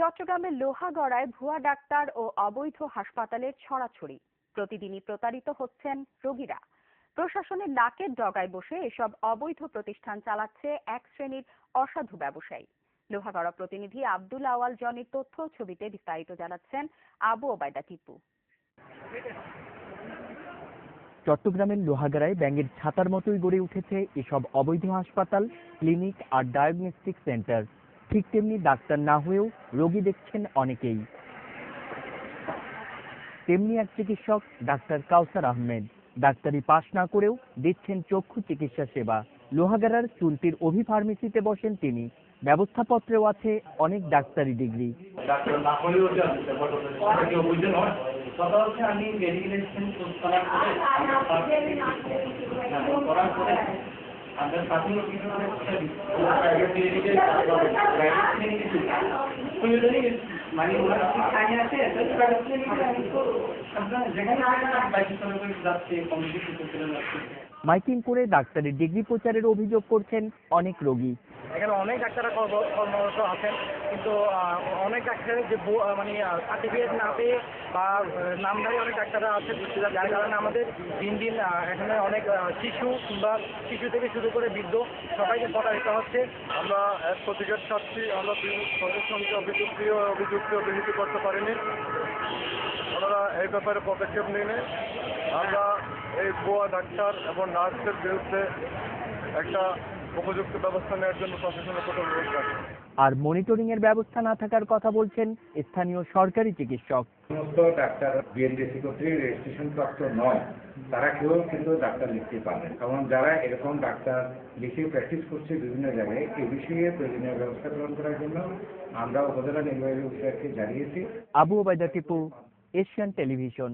চট্টগ্রামের লোহাগড়ায় ভুয়া ডাক্তার ও অবৈধ হাসপাতালের ছড়াছড়ি। প্রতিদিনই প্রতারিত হচ্ছেন রোগীরা। প্রশাসনের নাকের ডগায় বসে এসব অবৈধ প্রতিষ্ঠান চালাচ্ছে এক শ্রেণির অসাধু ব্যবসায়ী। লোহাগড়া প্রতিনিধি আব্দুল আওয়াল জনের তথ্য ছবিতে বিস্তারিত জানাচ্ছেন আবু ওবায়দা টিপু। চট্টগ্রামের লোহাগাড়ায় ব্যাঙের ছাতার মতোই গড়ে উঠেছে এসব অবৈধ হাসপাতাল, ক্লিনিক আর ডায়াগনস্টিক সেন্টার। ঠিক তেমনি ডাক্তার না হয়েও রোগী দেখছেন অনেকেই। তেমনি এক চিকিৎসক, ডাক্তার কাউসার আহমেদ। ডাক্তারি পাশ না করেও দিচ্ছেন চক্ষু চিকিৎসা সেবা। লোহাগাড়ার চুলটির অভি ফার্মেসিতে বসেন তিনি। ব্যবস্থাপত্রেও আছে অনেক ডাক্তারি ডিগ্রি। আমি আপনার প্রাইভেট ক্লিনিকে প্রাইভেট ক্লিনিকে মানে ওনার কি আছে? মাইকিং করে ডাক্তারের ডিগ্রি প্রচারের অভিযোগ করছেন অনেক রোগী। এখানে অনেক ডাক্তাররা কর্ম- কর্মরত আছেন কিন্তু অনেক ডাক্তারের যে মানে সার্টিফিকেট না পেয়ে বা নামধারী অনেক ডাক্তাররা আছেন যার কারণে আমাদের দিন দিন এখানে অনেক শিশু কিংবা শিশু থেকে শুরু করে বৃদ্ধ সবাইকে প্রতারিত হচ্ছে। আমরা প্রতিকার ছাড়ছি আমরা প্রিয় অভিযুক্ত অভিযুক্ত অভিহিত করতে পারিনি। ওনারা এই ব্যাপারে পদক্ষেপ নিলে আমরা এই ভুয়া ডাক্তার এবং নার্সের বিরুদ্ধে একটা উপযুক্ত ব্যবস্থা নেওয়ার জন্য প্রশাসনের অনুরোধ রাখছি আর মনিটরিং এর ব্যবস্থা না থাকার কথা বলছেন স্থানীয় সরকারি চিকিৎসক। সমস্ত ডাক্তার বিএনডিসি কর্তৃক রেজিস্ট্রেশন প্রাপ্ত নয় তারা কেউ কিন্তু ডাক্তার লিখতে পারেন কারণ যারা এরকম ডাক্তার লিখে প্র্যাকটিস করছে বিভিন্ন জায়গায় এই বিষয়ে প্রয়োজনীয় ব্যবস্থা গ্রহণ করার জন্য আমরা উপজেলা নির্বাহী অফিসারকে জানিয়েছি। Abu Obaida Tipu Asian television.